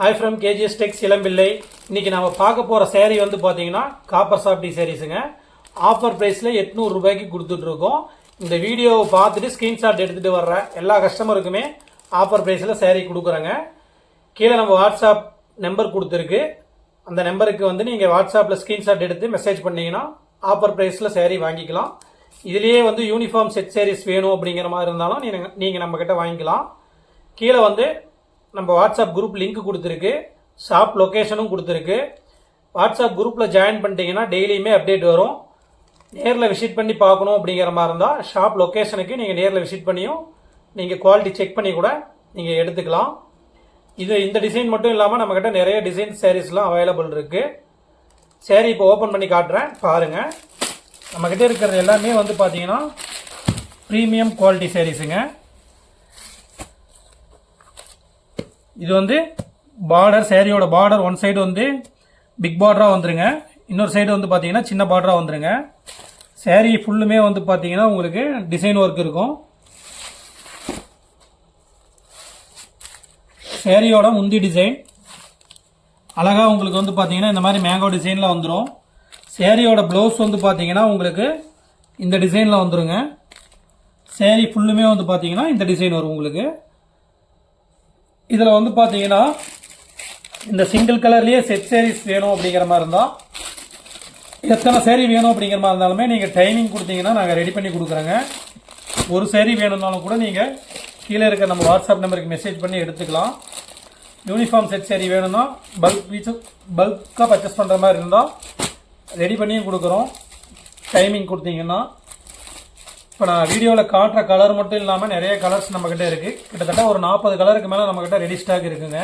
Hi from KGS Tex Elampillai. இன்னைக்கு நம்ம பார்க்க போற சேரீ வந்து பாத்தீங்கன்னா காப்பர் சாப்டி சேரீஸுங்க ஆஃபர் பிரைஸ்ல எட்நூறு ரூபாய்க்கு கொடுத்துட்டு இருக்கோம் இந்த வீடியோவை பார்த்துட்டு ஸ்கிரீன்ஷாட் எடுத்துட்டு வர்ற எல்லா கஸ்டமருக்குமே ஆஃபர் பிரைஸ்ல சேரீ கொடுக்குறேங்க. கீழே நம்ம வாட்ஸ்அப் நம்பர் கொடுத்துருக்கு. அந்த நம்பருக்கு வந்து நீங்கள் வாட்ஸ்அப்பில் ஸ்க்ரீன்ஷாட் எடுத்து மெசேஜ் பண்ணீங்கன்னா ஆஃபர் ப்ரைஸில் சேரீ வாங்கிக்கலாம். இதுலேயே வந்து யூனிஃபார்ம் செட் சேரீஸ் வேணும் அப்படிங்கிற மாதிரி இருந்தாலும் நீங்கள் நீங்கள் நம்மக்கிட்ட வாங்கிக்கலாம். கீழே வந்து நம்ம வாட்ஸ்அப் குரூப் லிங்க் கொடுத்துருக்கு. ஷாப் லொக்கேஷனும் கொடுத்துருக்கு. வாட்ஸ்அப் குரூப்பில் ஜாயின் பண்ணிட்டீங்கன்னா டெய்லியுமே அப்டேட் வரும். நேரில் விசிட் பண்ணி பார்க்கணும் அப்படிங்கிற மாதிரி இருந்தால் ஷாப் லொக்கேஷனுக்கு நீங்கள் நேரில் விசிட் பண்ணியும் நீங்கள் குவாலிட்டி செக் பண்ணி கூட நீங்கள் எடுத்துக்கலாம். இது இந்த டிசைன் மட்டும் இல்லாமல் நம்மக்கிட்ட நிறைய டிசைன் சாரீஸ்லாம் அவைலபிள் இருக்குது சேரீ இப்போ ஓப்பன் பண்ணி காட்டுறேன். பாருங்கள் நம்மக்கிட்ட இருக்கிறது எல்லாமே வந்து பார்த்தீங்கன்னா ப்ரீமியம் குவாலிட்டி சாரீஸுங்க இது வந்து பார்டர் சேரீயோட பார்டர் ஒன் சைடு வந்து பிக் பார்டராக வந்துருங்க. இன்னொரு சைடு வந்து பார்த்தீங்கன்னா சின்ன பார்டராக வந்துருங்க. சேரீ ஃபுல்லுமே வந்து பார்த்தீங்கன்னா உங்களுக்கு டிசைன் ஒர்க் இருக்கும். சேரீயோட முந்தி டிசைன் அழகா உங்களுக்கு வந்து பார்த்தீங்கன்னா இந்த மாதிரி மேங்கோ டிசைனில் வந்துடும் சேரீயோட ப்ளவுஸ் வந்து பார்த்தீங்கன்னா உங்களுக்கு இந்த டிசைனில் வந்துருங்க. சேரீ ஃபுல்லுமே வந்து பார்த்தீங்கன்னா இந்த டிசைன் வரும் உங்களுக்கு. இதில் வந்து பார்த்தீங்கன்னா இந்த சிங்கிள் கலர்லேயே செட் சேரீஸ் வேணும் அப்படிங்கிற மாதிரி இருந்தால் எத்தனை சேரீ வேணும் அப்படிங்கிற மாதிரி இருந்தாலுமே நீங்கள் டைமிங் கொடுத்தீங்கன்னா நாங்கள் ரெடி பண்ணி கொடுக்குறோங்க. ஒரு சேரீ வேணும்னாலும் கூட நீங்கள் கீழே இருக்க நம்ம வாட்ஸ்அப் நம்பருக்கு மெசேஜ் பண்ணி எடுத்துக்கலாம். யூனிஃபார்ம் செட் சேரீ வேணும்னா பல்க் பீச்சு பல்காக பர்ச்சேஸ் பண்ணுற மாதிரி இருந்தால் ரெடி பண்ணியும் கொடுக்குறோம். டைமிங் கொடுத்தீங்கன்னா இப்போ நான் வீடியோவில் காட்டுற கலர் மட்டும் இல்லாமல் நிறைய கலர்ஸ் நம்மக்கிட்ட இருக்குது கிட்டத்தட்ட ஒரு நாற்பது கலருக்கு மேலே நம்மக்கிட்ட ரெடி ஸ்டாக் இருக்குங்க.